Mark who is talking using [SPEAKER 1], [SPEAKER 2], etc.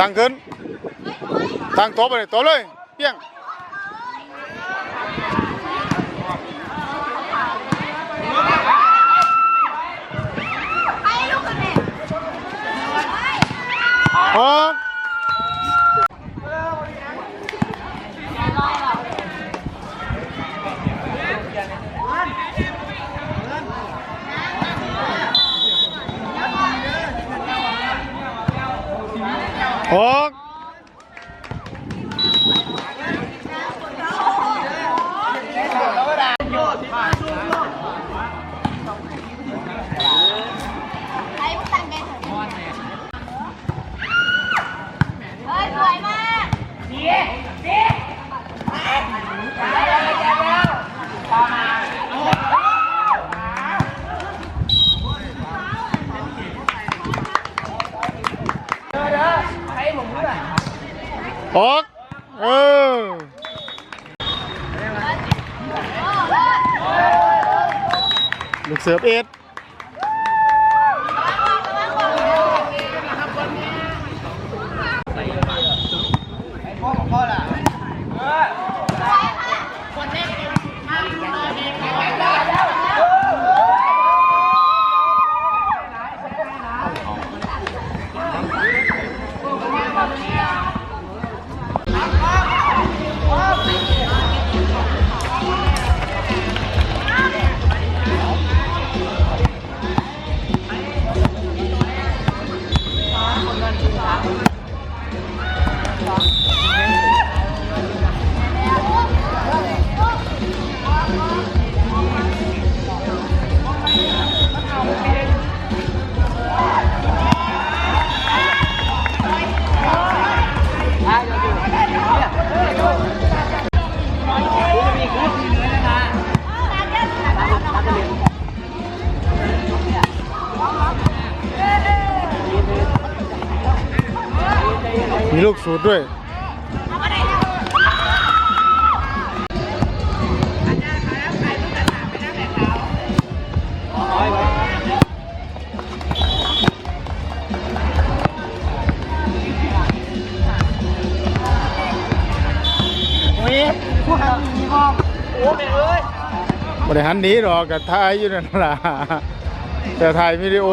[SPEAKER 1] ตั้งขึ้นตั้งโต๊ะไปเลยโต๊ะเลยเปี้ยงออก ออก
[SPEAKER 2] ไอ้พวกตังเกงเฮ้ยสวยมาก
[SPEAKER 1] ออกเออลูกเสือเอ็ด ลูกสูตรด้วยบริหารหนีหรอกกับถ่ายอยู่นั่นล่ะแต่ถ่ายวิดีโอ